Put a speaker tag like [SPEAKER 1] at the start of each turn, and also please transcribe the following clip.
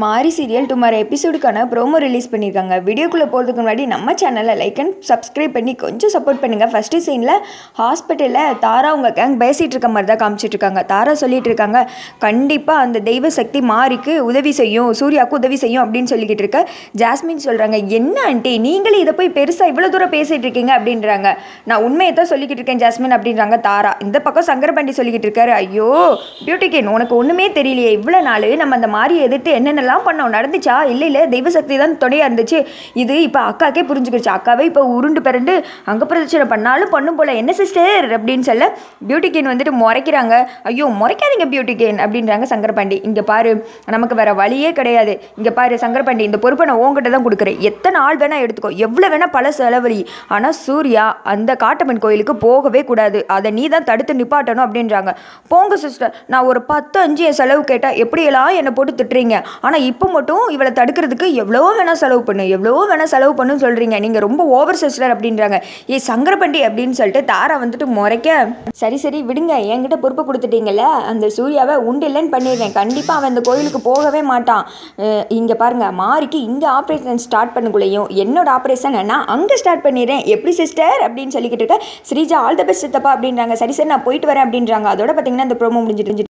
[SPEAKER 1] மாரி serial tomorrow எபிசோடுக்கான promo release பண்ணியிருக்காங்க வீடியோக்குள்ளே போகிறதுக்கு முன்னாடி நம்ம சேனலை லைக் அண்ட் சப்ஸ்கிரைப் பண்ணி கொஞ்சம் சப்போர்ட் பண்ணுங்கள் ஃபஸ்ட்டு சீனில் ஹாஸ்பிட்டலில் தாரா அவங்க கேங் பேசிகிட்டு இருக்க மாதிரி தான் காமிச்சிட்டு இருக்காங்க. தாரா சொல்லிட்டு இருக்காங்க கண்டிப்பாக அந்த தெய்வ சக்தி மாரிக்கு உதவி செய்யும் சூர்யாவுக்கு உதவி செய்யும் அப்படின்னு சொல்லிக்கிட்டு இருக்க ஜாஸ்மின் சொல்கிறாங்க என்ன ஆண்டி நீங்களே இதை போய் பெருசாக இவ்வளோ தூரம் பேசிகிட்டு இருக்கீங்க அப்படின்றாங்க. நான் உண்மையை தான் சொல்லிக்கிட்டு இருக்கேன் ஜாஸ்மின் அப்படின்றாங்க தாரா. இந்த பக்கம் சங்கரபாண்டி சொல்லிக்கிட்டு இருக்காரு ஐயோ பியூட்டிகேன் உனக்கு ஒன்றுமே தெரியலையே. இவ்வளோ நாள் நம்ம அந்த மாதிரி எதிர்த்து என்னென்ன என்னெல்லாம் பண்ணோம் நடந்துச்சா? இல்லை இல்லை தெய்வ சக்தி தான் துணையாக இருந்துச்சு. இது இப்போ அக்காக்கே புரிஞ்சுக்கிடுச்சு அக்காவே இப்போ உருண்டு பிறண்டு அங்கே பிரதட்சணை பண்ணாலும் பண்ணும் போல. என்ன சிஸ்டர் அப்படின்னு சொல்ல பியூட்டி கேன் வந்துட்டு முறைக்கிறாங்க. ஐயோ முறைக்காதீங்க பியூட்டிகேன் அப்படின்றாங்க சங்கரபாண்டி. இங்கே பாரு நமக்கு வேற வழியே கிடையாது. இங்கே பாரு சங்கரபாண்டி இந்த பொறுப்பை நான் உங்ககிட்ட தான் கொடுக்குறேன். எத்தனை ஆள் வேணால் எடுத்துக்கோ. எவ்வளோ வேணால் பல செலவழி. ஆனால் சூர்யா அந்த காட்டம்மன் கோயிலுக்கு போகவே கூடாது. அதை நீ தான் தடுத்து நிப்பாட்டணும் அப்படின்றாங்க. போங்க சிஸ்டர் நான் ஒரு பத்து அஞ்சு என் செலவு கேட்டால் எப்படியெல்லாம் என்னை போட்டு திட்டுறீங்க? ஆனால் ஆனால் இப்போ மட்டும் இவளை தடுக்கிறதுக்கு எவ்வளோ வேணால் செலவு பண்ணு எவ்வளோ வேணால் செலவு பண்ணுன்னு சொல்கிறீங்க நீங்கள் ரொம்ப ஓவர் சிஸ்டர் அப்படின்றாங்க. ஏ சங்கரபண்டி அப்படின்னு சொல்லிட்டு தாரா வந்துட்டு முறைக்க சரி சரி விடுங்க என்கிட்ட பொறுப்பை கொடுத்துட்டீங்கல்ல அந்த சூர்யாவை உண்டு இல்லைன்னு பண்ணிடுறேன். கண்டிப்பாக அவன் அந்த கோயிலுக்கு போகவே மாட்டான். இங்கே பாருங்க மாறிக்கு இங்கே ஆப்ரேஷன் ஸ்டார்ட் பண்ணக்குள்ளேயும் என்னோட ஆப்ரேஷன் நான் அங்கே ஸ்டார்ட் பண்ணிடுறேன். எப்படி சிஸ்டர் அப்படின்னு சொல்லிக்கிட்டு இருக்க ஸ்ரீஜா ஆல் த பெஸ்ட் தப்பா அப்படின்றாங்க. சரி சரி நான் போயிட்டு வரேன் அப்படின்றாங்க. அதோட பார்த்தீங்கன்னா அந்த ப்ரோமோ முடிஞ்சிட்டு